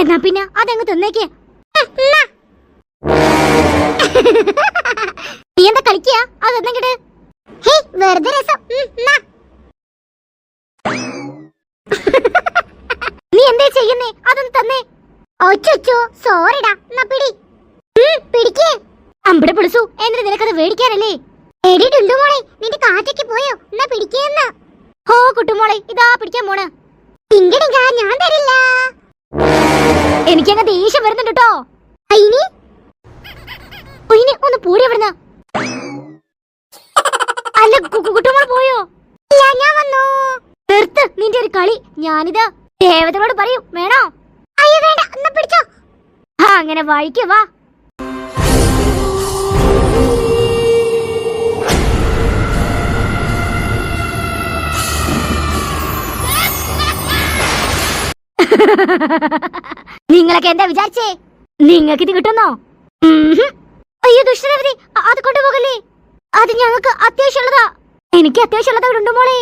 എന്നാ പിന്നെ അതങ്ങ് തന്നേക്ക്. നീ എന്താ കളിക്കുക അതെന്നെങ്കിട്ട് വെറുതെ രസം. നാ. എന്താ ചെയ്യുന്നേ? അതൊന്ന് തന്നേ. ഒച്ചോ സോറിടാ. പിടി. പിടിക്ക്. അമ്പടെ പുളിസു എന്നിട്ട് നിനക്കത് മേടിക്കാനല്ലേ എടിയിട്ടുണ്ടു മോളെ? നിന്റെ കാറ്റയ്ക്ക് പോയോ? എന്നാ പിടിക്കേന്ന് ഹോ കുട്ടുമോളെ ഇതാ പിടിക്കാൻ പോണ്. ഇങ്ങനെ ഞാൻ തരില്ല. എനിക്കങ്ങ് ദേഷ്യം വരുന്നുണ്ട് കേട്ടോ ഒന്ന് പൂടി അല്ല കു- കു- പോയോ? ഇല്ല ഞാൻ വന്നു. നിർത്ത് നിന്റെ ഒരു കളി. ഞാനിത് ദേവതകളോട് പറയും. വേണോ? അയ്യോ വേണ്ട എന്നാ പിടിച്ചോ. ആ അങ്ങനെ വായിക്കേ വാ. നിങ്ങളൊക്കെ എന്താ വിചാരിച്ചേ? നിങ്ങൾക്ക് ഇത് കിട്ടുന്നോ. അയ്യോ ദുഷ്ടരവതി അത് കൊണ്ടുപോകല്ലേ? അത് ഞങ്ങൾക്ക് അത്യാവശ്യമുള്ളതാ. എനിക്ക് അത്യാവശ്യമുള്ളതാ ഉണ്ട് മോളെ.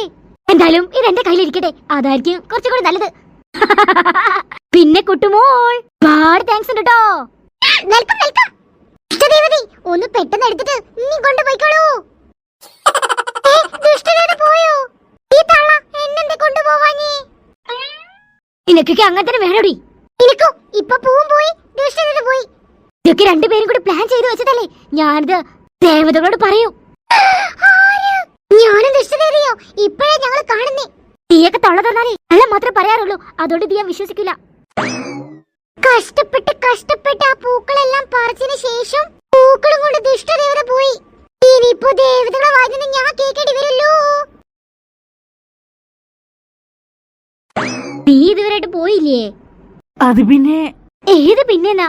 എന്തായാലും ഇത് എന്റെ കയ്യിലിരിക്കട്ടെ. അതായിരിക്കും കുറച്ചുകൂടി നല്ലത്. പിന്നെ കുട്ടുമോൾ താങ്ക്സ് ഉണ്ട് കേട്ടോ വെൽക്കം വെൽക്കം ഒന്ന് പെട്ടെന്ന് എടുത്തിട്ട് നീ കൊണ്ടുപോയിക്കോളൂ. പോയോ? ഈ തള്ള നിനക്കൊക്കെ അങ്ങനെ തന്നെ വേണോടി. നിനക്കോ ഇപ്പൊ പൂവും പോയി ദുഷ്ടത പോയി. ഇതൊക്കെ രണ്ടുപേരും കൂടി പ്ലാൻ ചെയ്തു വെച്ചതല്ലേ? ഞാനിത് ദേവതകളോട് പറയൂ. ഞാനും ദുഷ്ടതയോ ഇപ്പോഴേ ഞങ്ങൾ കാണുന്നേ. തീയൊക്കെ തള്ള തന്നാലേ വെള്ളം മാത്രമേ പറയാറുള്ളൂ. അതുകൊണ്ട് തീ വിശ്വസിക്കില്ല. കഷ്ടപ്പെട്ട് കഷ്ടപ്പെട്ട് ആ പൂക്കളെല്ലാം പറിച്ചതിന് ശേഷം പൂക്കളും കൊണ്ട് ദുഷ്ടദേവത പോയി. ഇനിയിപ്പോ ദേവതകളെ വായിക്കുന്ന ഞാൻ കേൾക്കേണ്ടി വരല്ലോ നീ ഇതുവരെയായിട്ട് പോയില്ലേ? അത് പിന്നെ ഏത് പിന്നെന്നാ?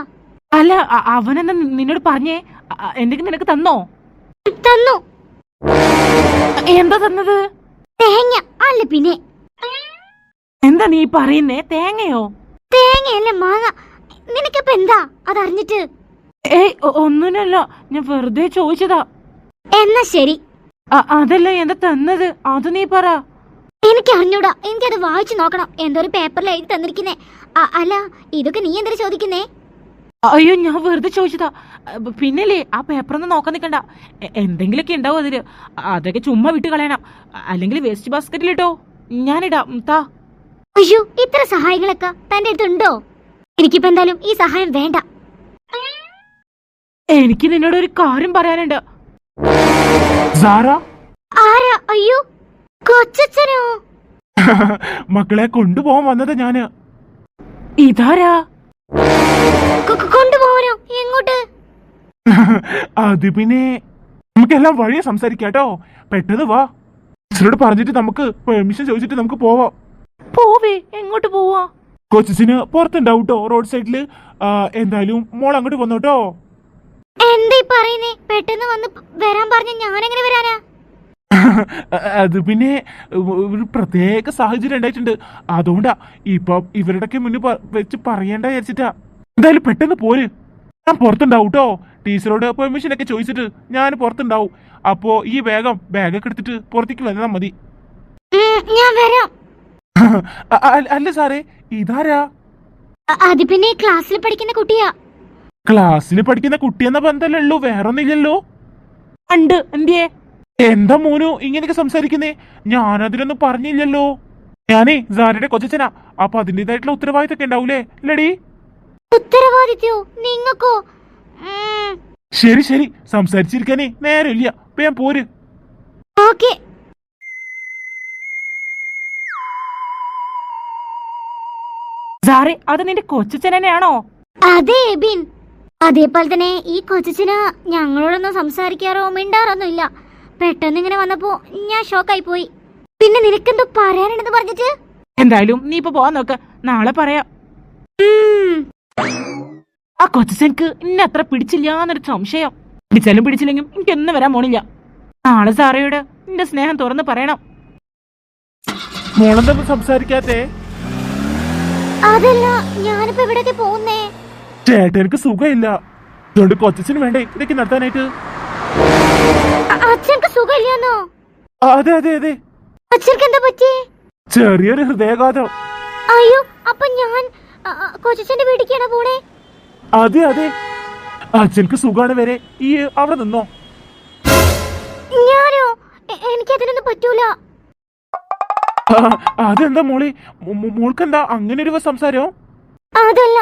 അല്ല അവനെന്ന നിന്നോട് പറഞ്ഞേ? എന്തെങ്കിലും നിനക്ക് തന്നോ? തന്നു. എന്താ തന്നത്? തേങ്ങ. അല്ല പിന്നെ. എന്താ നീ പറയുന്നേ? തേങ്ങയോ? തേങ്ങയല്ല മാങ്ങ. നിനക്കപ്പ എന്താ? അതറിഞ്ഞിട്ട്. ഏയ് ഒന്നിനല്ല. ഞാൻ വെറുതെ ചോദിച്ചതാ. എന്നാ ശരി. അതല്ല എന്താ തന്നത്? അത് നീ പറ. എനിക്ക് അറിഞ്ഞൂടാ എനിക്കത് വായിച്ചു നോക്കണം. എന്തോ ഒരു പേപ്പറിൽ എഴുതി തന്നിരിക്കുന്നേ. അല്ല ഇതൊക്കെ നീ എന്തിനാ ചോദിക്കുന്നേ? അയ്യോ ഞാൻ വെറുതെ ചോദിച്ചതാ. പിന്നല്ലേ ആ പേപ്പറൊന്നും നോക്കാൻ നിൽക്കണ്ട. എന്തെങ്കിലുമൊക്കെ ഉണ്ടാവും അതിൽ. അതൊക്കെ ചുമ്മാ വിട്ട് കളയണം. അല്ലെങ്കിൽ വേസ്റ്റ് ബാസ്ക്കറ്റിലിട്ടോ ഞാനിടാം താ. അയ്യോ ഇത്ര സഹായങ്ങളൊക്കെ തന്റെ അടുത്തുണ്ടോ എനിക്കിപ്പോ എന്തായാലും ഈ സഹായം വേണ്ട. എനിക്ക് നിന്നോട് ഒരു കാര്യം പറയാനുണ്ട്. ആരാ? അയ്യോ കൊച്ചച്ഛനോ? മക്കളെ കൊണ്ടുപോകാൻ വന്നത് ഞാൻ. ഇതാരാ? കൊ- കൊ- കൊണ്ടുപോവാനോ? എങ്ങോട്ട്? അത് പിന്നെ നമുക്കെല്ലാം വഴിയെ സംസാരിക്കാട്ടോ പെട്ടെന്ന് വാ. ടീച്ചറോട് പറഞ്ഞിട്ട് നമുക്ക് പെർമിഷൻ ചോദിച്ചിട്ട് നമുക്ക് പോവാം. പോവേ. എങ്ങോട്ട് പോവാ? കൊച്ചിന് പുറത്തുണ്ടാവും ട്ടോ റോഡ് സൈഡിൽ എന്തായാലും മോൾ അങ്ങോട്ട് വന്നോട്ടോ എന്താ പറയുന്നേ? പെട്ടെന്ന് വന്ന് വരാൻ പറഞ്ഞ ഞാൻ എങ്ങനെ വരാനാ? അത് പിന്നെ ഒരു പ്രത്യേക സാഹചര്യം ഉണ്ടായിട്ടുണ്ട്. അതുകൊണ്ടാ ഇപ്പൊ ഇവരുടെയൊക്കെ മുന്നിൽ വെച്ച് പറയണ്ട വിചാരിച്ചിട്ടാ. എന്തായാലും പെട്ടെന്ന് പോര്. ഞാൻ പുറത്തുണ്ടാവും കേട്ടോ ടീച്ചറോട് പെർമിഷൻ ഒക്കെ ചോദിച്ചിട്ട് ഞാൻ പുറത്തുണ്ടാവും. അപ്പോ ഈ വേഗം ബാഗൊക്കെ എടുത്തിട്ട് പുറത്തേക്ക് വന്നാൽ മതി. ഞാൻ വരാം. അല്ല സാറേ ഇതാരാ? അത് പിന്നെ ക്ലാസ്സിൽ പഠിക്കുന്ന കുട്ടിയാ. ക്ലാസ്സിൽ പഠിക്കുന്ന കുട്ടിയെന്ന ബന്ധമല്ലേ ഉള്ളൂ വേറൊന്നില്ലല്ലോ ഉണ്ട് എന്തിയേ? എന്താ മോനു ഇങ്ങനെയൊക്കെ സംസാരിക്കുന്നേ? ഞാനതിലൊന്നും പറഞ്ഞില്ലല്ലോ. ഞാനേ സാരയുടെ കൊച്ചനാ അപ്പൊ അതിന്റെതായിട്ടുള്ള ഉത്തരവാദിത്തൊക്കെ ഉണ്ടാവൂലേ? ലടി ഉത്തരവാദിത്യോ? നിങ്ങൾക്കോ ശരി ശരി. സംസാരിച്ചിരിക്കാനേ നേരമില്ല. ഇപ്പൊ ഞാൻ പോര്. ഓക്കേ. സാറേ അത് നിന്റെ കൊച്ചച്ഛനെയാണോ അതെ എബിൻ അതേപോലെ തന്നെ ഈ കൊച്ചന് ഞങ്ങളോടൊന്നും സംസാരിക്കാറോ മിണ്ടാറൊന്നും ഇല്ല പെട്ടെന്ന് ഇങ്ങനെ വന്നപ്പോ ഞാൻ ഷോക്കായി പോയി പിന്നെ നിനക്കെന്തോ പറയാനുണ്ടെന്ന് പറഞ്ഞിട്ട്? എന്തായാലും നീ ഇപ്പൊ പോവാൻ നോക്ക. നാളെ പറയാം. ആ കൊച്ചനക്ക് ഇന്ന അത്ര പിടിച്ചില്ല എന്നൊരു സംശയം. പിടിച്ചാലും പിടിച്ചില്ലെങ്കിലും എനിക്കൊന്നും വരാൻ പോണില്ല. നാളെ സാറയോട് എന്റെ സ്നേഹം തുറന്ന് പറയണം. മോളെന്താ സംസാരിക്കാത്തേ? അതല്ല ഞാനിപ്പോ ഇവിടേക്ക് പോകുന്നേ? ചേട്ടനക്ക് സുഖമില്ല. അതുകൊണ്ട് കൊച്ചിന് വേണ്ടേ? ഇതൊക്കെ നടത്താനായിട്ട്. സുഖമില്ലെന്നോ അതെ അതെ അതെ. അച്ഛൻക്ക് എന്താ പറ്റി? ചെറിയൊരു ഹൃദയാഘാതം. അയ്യോ അപ്പൊ ഞാൻ കൊച്ചച്ഛന്റെ വീട്ടിലേക്കാണോ പോണേ? അതെ അതെ. അച്ഛനക്ക് സുഖാണ് വരെ. ഈ അവിടെ നിന്നോ? ഞാനോ? എനിക്ക് അതിനൊന്നും പറ്റൂല. അതെന്താ മോളി? മോൾക്കെന്താ അങ്ങനെ ഒരു സംസാരം? അതല്ല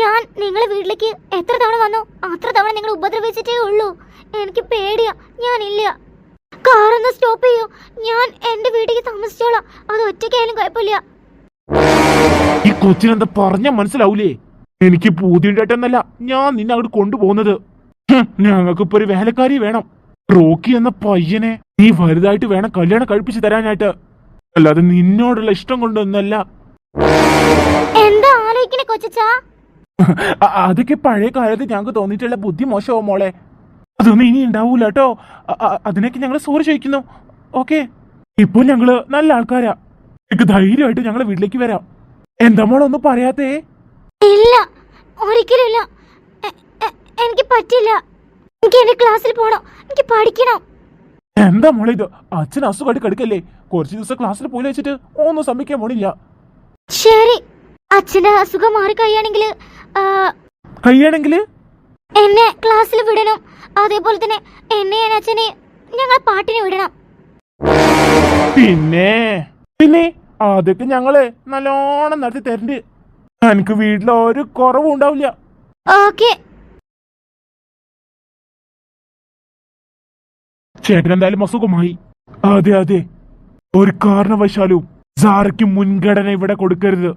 ഞാൻ നിങ്ങളെ വീട്ടിലേക്ക് എത്ര തവണ വന്നു? അത്ര തവണ നിങ്ങൾ ഉപദ്രവിച്ചിട്ടേ ഉള്ളൂ. എനിക്ക് പേടിയാ ഞാൻ ഞാനില്ല കാറൊന്ന് സ്റ്റോപ്പ് ചെയ്യൂ. ഞാൻ എന്റെ വീട്ടിലേക്ക് താമസിച്ചോളാം. അത് ഒറ്റയ്ക്കായാലും കുഴപ്പമില്ല. ഈ കൊച്ചിനെന്താ പറഞ്ഞ മനസ്സിലാവൂലേ? എനിക്ക് പൂതിയുണ്ടായിട്ടെന്നല്ല ഞാൻ നിന്നെ അങ്ങോട്ട് കൊണ്ടുപോകുന്നത്. ഞങ്ങൾക്കിപ്പോ ഒരു വേലക്കാരി വേണം. റോക്കി എന്ന പയ്യനെ നീ വലുതായിട്ട് വേണം കല്യാണം കഴിപ്പിച്ച് തരാനായിട്ട്. അല്ലാതെ നിന്നോടുള്ള ഇഷ്ടം കൊണ്ടൊന്നല്ല എന്താ ആലോചിക്കണേ കൊച്ചാ അതൊക്കെ പഴയ കാലത്ത് ഞങ്ങൾക്ക് തോന്നിയിട്ടുള്ള ബുദ്ധി മോശമോ മോളെ. അതൊന്നും ഇനി ഉണ്ടാവൂല കേട്ടോ അതിനൊക്കെ ഞങ്ങൾ സോറി ചോദിക്കുന്നു. ഓക്കെ ഇപ്പോൾ ഞങ്ങൾ നല്ല ആൾക്കാരാ. എനിക്ക് ധൈര്യമായിട്ട് ഞങ്ങളെ വീട്ടിലേക്ക് വരാം. എന്താ മോളെ ഒന്നും പറയാത്തേ? ഇല്ല. ഒരിക്കലും എനിക്ക് പറ്റില്ല. എനിക്ക് എന്റെ ക്ലാസ്സിൽ പോണം. എനിക്ക് പഠിക്കണം. എന്താ മോളെ ഇത്? അച്ഛൻ അസുഖമായിട്ട് കിടക്കല്ലേ? കുറച്ച് ദിവസം ക്ലാസ്സിൽ പോയി വെച്ചിട്ട് ഒന്നും സമ്മതിക്കാൻ പോണില്ല. ശരി. അച്ഛന്റെ അസുഖം മാറി കഴിയാണെങ്കിൽ എന്നെ ക്ലാസ്സിൽ വിടണം. അതേപോലെ തന്നെ എന്നെ ഞാൻ അച്ഛനെ ഞങ്ങൾ പാട്ടിന് വിടണം. പിന്നെ? പിന്നെ അതൊക്കെ ഞങ്ങൾ നല്ലോണം നടത്തി തരണ്ട്. എനിക്ക് വീട്ടിൽ ഒരു കുറവും ഉണ്ടാവില്ല. ഓക്കെ. ചേട്ടൻ എന്തായാലും അസുഖമായി. അതെ അതെ. ഒരു കാരണവശാലും സാറയ്ക്ക് മുൻഗണന ഇവിടെ കൊടുക്കരുത്.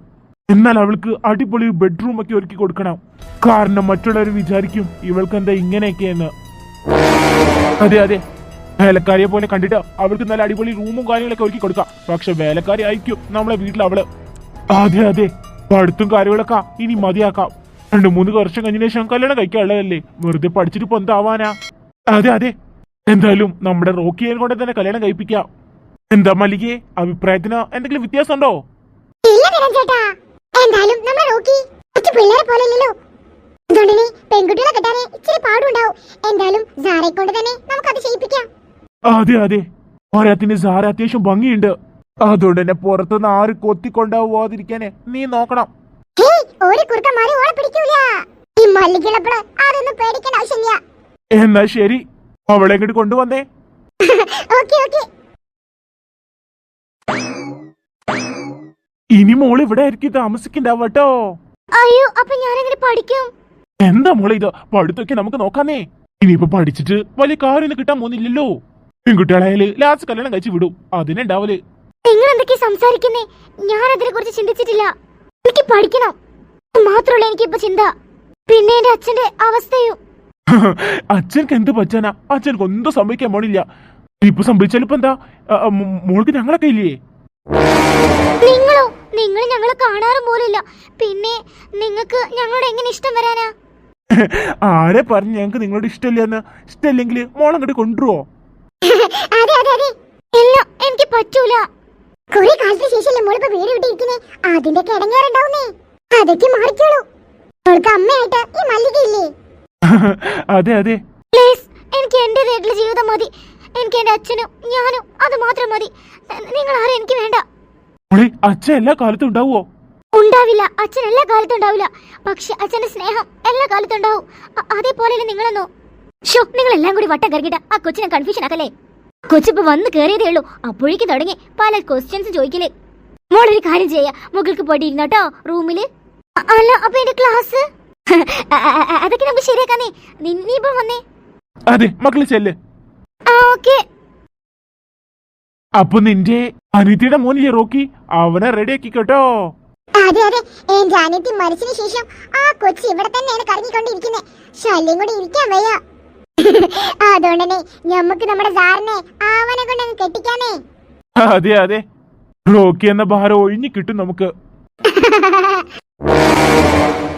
എന്നാൽ അവൾക്ക് അടിപൊളി ബെഡ്റൂം ഒക്കെ ഒരുക്കി കൊടുക്കണം. കാരണം മറ്റുള്ളവർ വിചാരിക്കും ഇവൾക്ക് എന്താ ഇങ്ങനെയൊക്കെയെന്ന്. അതെ അതെ. വേലക്കാരിയെ പോലെ കണ്ടിട്ട് അവൾക്ക് നല്ല അടിപൊളി റൂമും കാര്യങ്ങളൊക്കെ ഒരുക്കി കൊടുക്കാം. പക്ഷെ വേലക്കാരി ആയിരിക്കും നമ്മളെ വീട്ടിൽ അവൾ. അതെ അതെ. പഠിത്തും കാര്യങ്ങളൊക്കെ ഇനി മതിയാക്കാം. രണ്ടു മൂന്ന് വർഷം കഴിഞ്ഞ ശേഷം കല്യാണം കഴിക്കാനുള്ളതല്ലേ? വെറുതെ പഠിച്ചിട്ട് ഇപ്പൊ എന്താവാനാ? അതെ അതെ. എന്തായാലും നമ്മുടെ റോക്കിയെ കൊണ്ട് തന്നെ കല്യാണം കഴിപ്പിക്കാം. എന്താ മല്ലികെ അഭിപ്രായത്തിന് എന്തെങ്കിലും വ്യത്യാസം ഉണ്ടോ ഇല്ല എന്തായാലും മറ്റു പിള്ളേരെ പോലെ ഇല്ലല്ലോ. അതുകൊണ്ടിനി പെൺകുട്ടികളെ കിട്ടാനേ ഇച്ചിരി പാടുണ്ടാവും. എന്തായാലും സാറെ കൊണ്ട് തന്നെ ചെയ്യിപ്പിക്കാം. അതെ അതെ. ഒരാത്തിന് സാറ് അത്യാവശ്യം ഭംഗിയുണ്ട്. അതുകൊണ്ട് തന്നെ പുറത്തുനിന്ന് ആര് കൊത്തിക്കൊണ്ടാവാതിരിക്കാനേ നീ നോക്കണം. ഹേയ് ഒരു കുറുക്കന്മാരും ഓളെ പിടിക്കൂല. ഈ മല്ലികളപ്പോൾ അതൊന്നും പേടിക്കേണ്ട ആവശ്യമില്ല. എന്നാ ശരി. അവളെ ഇങ്ങോട്ട് കൊണ്ടുവന്നേ. Okay okay. ഇനി മോൾ ഇവിടെ ആയിരിക്കും താമസിക്കണ്ടാവട്ടോ. അയ്യോ അപ്പൊ ഞാനെങ്ങനെ പഠിക്കും? എന്താ മോളെ ഇത്? പഠിത്തൊക്കെ നമുക്ക് നോക്കാന്നേ. ഇനിയിപ്പോ പഠിച്ചിട്ട് വലിയ കാര്യമൊന്നും കിട്ടാൻ പോകുന്നില്ലല്ലോ. പെൺകുട്ടികളായാൽ ലാസ്റ്റ് കല്യാണം കഴിച്ചു വിടും. അതിനുണ്ടാവൽ നിങ്ങൾ എന്തൊക്കെ സംസാരിക്കുന്നേ? ഞാൻ അതിനെ കുറിച്ച് ചിന്തിച്ചിട്ടില്ല. എനിക്ക് പഠിക്കണം. മാത്രമല്ല എനിക്കിപ്പോ ചിന്ത. പിന്നെ എന്റെ അച്ഛന്റെ അവസ്ഥയും. അച്ഛനക്ക് എന്ത് പറ്റാനാ? അച്ഛനക്ക് ഒന്നും സംഭവിക്കാൻ പോണില്ല. ഇപ്പൊ സംഭവിച്ചാലിപ്പോ എന്താ? മോൾക്ക് ഞങ്ങളൊക്കെ ഇല്ലേ നിങ്ങളോ? നിങ്ങൾ ഞങ്ങളെ കാണാറും പോലില്ല. പിന്നെ നിങ്ങൾക്ക് ഞങ്ങളോട് എങ്ങനെ ഇഷ്ടം വരാനാ? ആരെ പറഞ്ഞു ഞങ്ങൾക്ക് നിങ്ങളോട് ഇഷ്ടമില്ലെന്ന്? ഇഷ്ടമില്ലെങ്കിൽ മോളം കൊണ്ടുവരുവോ? അതെ അതെ അതെ. ഇല്ല എനിക്ക് പറ്റൂല. കുറെ കാലത്തിന് ശേഷമല്ലേ മോളിപ്പോ വീട് വിട്ടിരിക്കുന്നേ? അതിന്റെ കിടങ്ങേറുണ്ടാവുന്നേ അതൊക്കെ മാറിക്കോളൂ. അവൾക്ക് അമ്മയായിട്ട് ഈ മല്ലിക ഇല്ലേ അതെ അതെ. പ്ലീസ് എനിക്ക് എന്റേതായിട്ടുള്ള ജീവിതം മതി. എനിക്ക് എന്റെ അച്ഛനും ഞാനും അത് മാത്രം മതി. നിങ്ങൾ ആരും എനിക്ക് വേണ്ട. മോളെ അച്ഛൻ എല്ലാ കാലത്തും ഉണ്ടാവോ ഉണ്ടാവില്ല. അച്ഛൻ എല്ലാ കാലത്തും ഉണ്ടാവില്ല. പക്ഷെ അച്ഛന്റെ സ്നേഹം എല്ലാ കാലത്തും ഉണ്ടാവും. അതേപോലെ നിങ്ങളെന്നോ? ഷോ നിങ്ങൾ എല്ലാം കൂടി വട്ടം കറങ്ങിട്ട് ആ കൊച്ചിനെ കൺഫ്യൂഷൻ ആക്കല്ലേ? കൊച്ചിപ്പോ വന്ന് കയറിയതേ ഉള്ളൂ. അപ്പോഴേക്ക് തുടങ്ങി പല ക്വസ്റ്റ്യൻസ് ചോദിക്കൽ. മോളൊരു കാര്യം ചെയ്യാ. മുകൾക്ക് പോയിട്ട് ഇരുന്നോട്ടോ റൂമിൽ. അല്ല അപ്പൊ എന്റെ ക്ലാസ് അതൊക്കെ നമുക്ക് ശരിയാക്കാന്നേ. നീ- നീ വന്നേ. അതെ മക്കൾ ചെല്ലേ. ആ ഓക്കെ. അപ്പൊ നിന്റെ അനിത്യയുടെ മോനില്ലേ റോക്കി? അവനെ റെഡിയാക്കി കേട്ടോ. അതെ അതെ. എന്റെ അനിയത്തി മരിച്ചതിന് ശേഷം ആ കൊച്ചി ഇവിടെ തന്നെയാണ് കറങ്ങിക്കൊണ്ടിരിക്കുന്നത് ശല്യം കൂടി ഇരിക്കാൻ വയ്യ. അതുകൊണ്ടന്നെ ഞമ്മക്ക് നമ്മുടെ സാറിനെ അവനെ കൊണ്ട് അങ്ങ് കെട്ടിക്കാനേ അതെ അതെ. റോക്കി എന്ന ഭാരം ഒഴിഞ്ഞു കിട്ടും നമുക്ക്.